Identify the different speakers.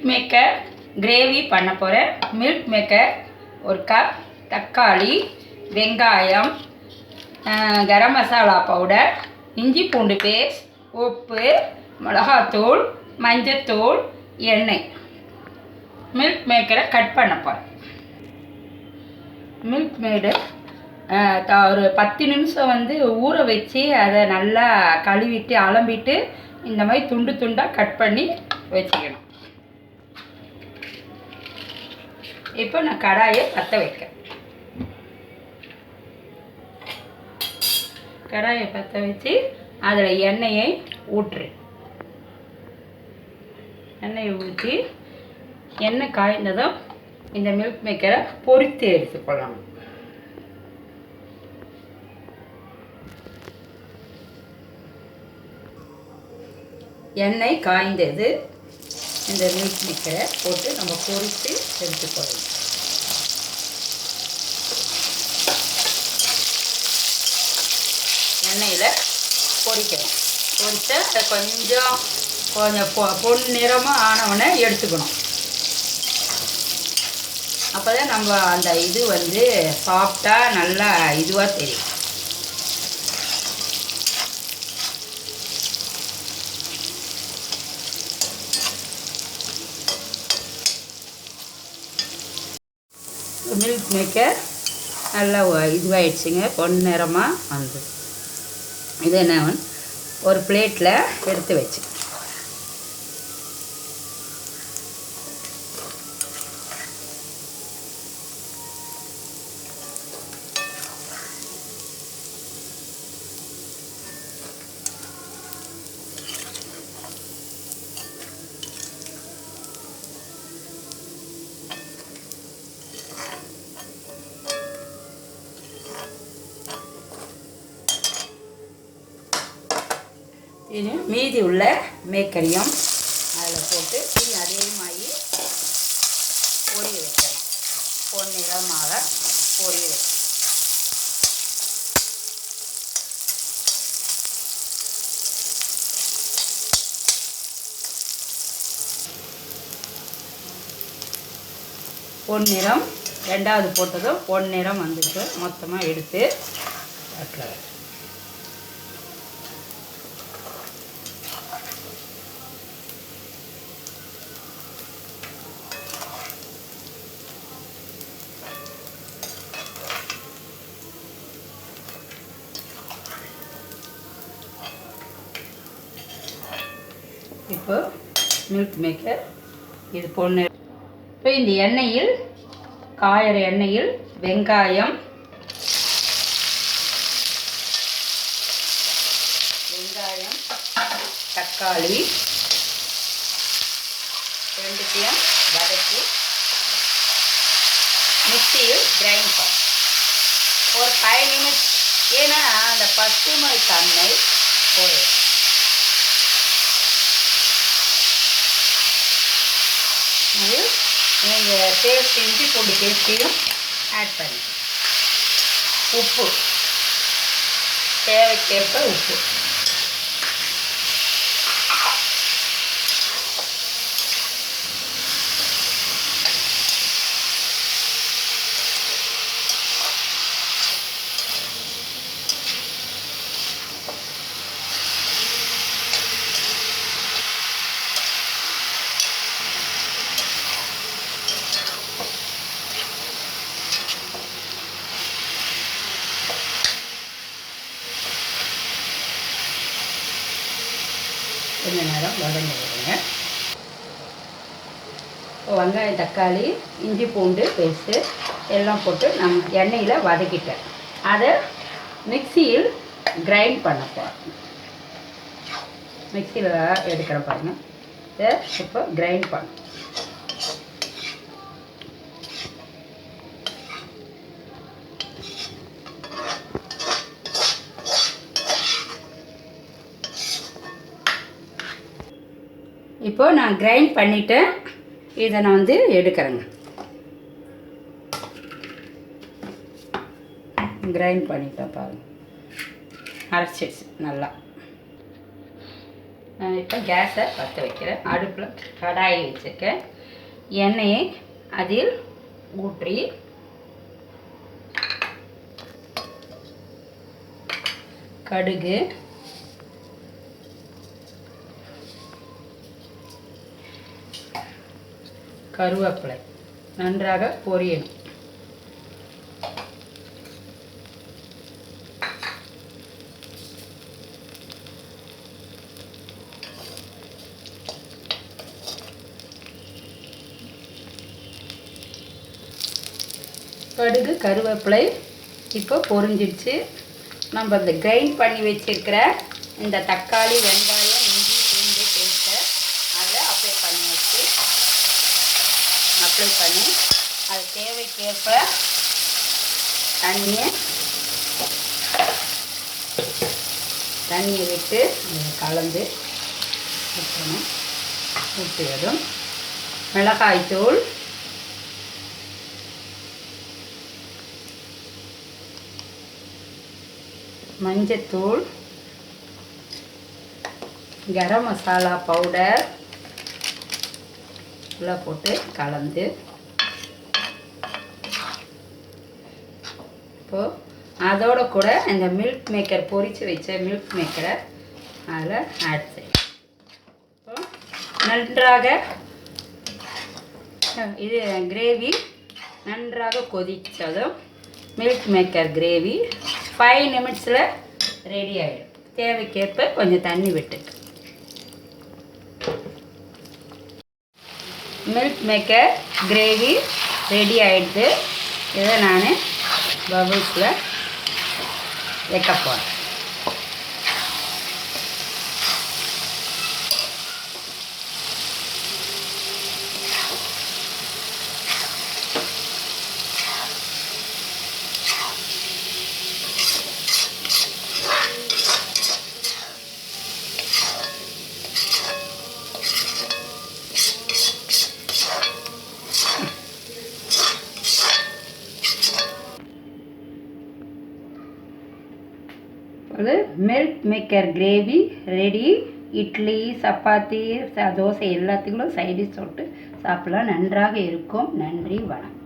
Speaker 1: Milk maker gravy பண்ண போகிறேன் milk maker ஒரு கப் தக்காளி வெங்காயம் கரம் மசாலா பவுடர் இஞ்சி பூண்டு பேஸ்ட் உப்பு மிளகாத்தூள் மஞ்சத்தூள் எண்ணெய். மில்க் மேக்கரை கட் பண்ண போகிறேன் மில்க் மேடு ஒரு பத்து நிமிஷம் வந்து ஊற வச்சு அதை நல்லா கழுவிட்டு அலம்பிட்டு இந்த மாதிரி துண்டு துண்டாக கட் பண்ணி வச்சுக்கணும். இப்போ நான் கடாயை பற்ற வைக்கிறேன். கடாயை பற்ற வச்சு அதில் எண்ணெயை ஊற்று. எண்ணெயை ஊற்றி எண்ணெய் காய்ந்ததும் இந்த மில்க் மேக்கரை பொரித்து எடுத்துக்கொள்ளலாம். எண்ணெய் காய்ந்தது. இந்த மில்க் மேக்கரை போட்டு நம்ம பொரித்து எடுத்துக்கொள்ளணும் எண்ணெயில் பொரிக்கணும் பொரித்து அதை கொஞ்சம் கொஞ்சம் பொ பொன் நிறமாக ஆனவுடனே எடுத்துக்கணும். அப்போ தான் நம்ம அந்த இது வந்து சாஃப்டாக நல்லா இதுவாக தெரியும். மில்க் மேக்கர் நல்லா இதுவாகிடுச்சுங்க இதுவாயிடுச்சுங்க. பொன் நிறமாக வந்தது இதை நான் ஒரு பிளேட்டில் எடுத்து வச்சு. இது. மீதி உள்ள மேக்கரியும். அதில் போட்டு இனி அதிகமாகி பொரிய வைக்கலாம் பொன்னிறமாக பொரிய வைக்கலாம் பொன்னிறம் ரெண்டாவது போட்டதும் பொன்னிறம் வந்துட்டு மொத்தமாக எடுத்து இப்போ மில்க் மேக்கர் இது பொண்ணு. இப்போ இந்த எண்ணெயில் காயிற எண்ணெயில் வெங்காயம். வெங்காயம் தக்காளி. ரெண்டுத்தையும் வதக்கி மிக்சியில் கிரைண்ட் பண்ண. ஒரு ஃபைவ் மினிட்ஸ் ஏன்னா அந்த பசுமை தன்மை போயிடும். அது நீங்கள் டேஸ்ட் இஞ்சி பூண்டு பேஸ்ட்டையும் ஆட் பண்ணி உப்பு. தேவைக்கேற்ப உப்பு. நேரம் வதங்க விடுங்க. இப்போ வெங்காயம் தக்காளி இஞ்சி பூண்டு பேஸ்ட்டு எல்லாம் போட்டு நம் எண்ணெயில் வதக்கிட்டேன் அதை மிக்சியில் கிரைண்ட் பண்ண போகிறேன் மிக்சியில் எடுக்கிற பாருங்க. இதை இப்போ கிரைண்ட் பண்ணும். இப்போது நான் கிரைண்ட் பண்ணிவிட்டேன் இதை நான் வந்து எடுக்கிறேங்க. கிரைண்ட் பண்ணிட்டேன் பாருங்க. அரைச்சிடுச்சு நல்லா. இப்போ கேஸை பற்ற வைக்கிறேன். அடுப்பில் கடாயை வச்சுருக்கேன். எண்ணெயை அதில் ஊற்றி கடுகு கருவேப்பிலை. நன்றாக பொரியணும் கடுகு கருவேப்பிலை இப்போ பொரிஞ்சிடுச்சு. நம்ம இந்த கிரைண்ட் பண்ணி வச்சிருக்கிற இந்த தக்காளி வெங்காயம் இஞ்சி பூண்டு பேஸ்ட்டை அதில் அப்ளை பண்ணி வச்சு அப்ளை பண்ணி அது தேவைக்கேற்ப தண்ணியை தண்ணியை விட்டு கலந்து ஊற்றணும். ஊற்றியதும் மிளகாய்த்தூள் மஞ்சத்தூள் கரம் மசாலா பவுடர் எல்லாம் போட்டு கலந்து. இப்போது அதோட கூட இந்த மில்க் மேக்கர் பொரித்து வச்ச மில்க் மேக்கரை அதில் ஆட் செய்யும் இப்போ நன்றாக இது கிரேவி நன்றாக கொதித்ததும் மில்க் மேக்கர் கிரேவி ஃபைவ் நிமிட்ஸில் ரெடி ஆகிடும் தேவைக்கேற்ப கொஞ்சம் தண்ணி விட்டு மில்க் மேக்கர் கிரேவி ரெடி ஆகிடுது இதை நான் பபுள்ஸில் வைக்க போகிறேன் ஒரு milk maker gravy ready idli chapati ச- தோசை எல்லாத்துக்கும் சைடிஷ் தொட்டு சாப்பிடலாம். நன்றாக இருக்கும். நன்றி வணக்கம்.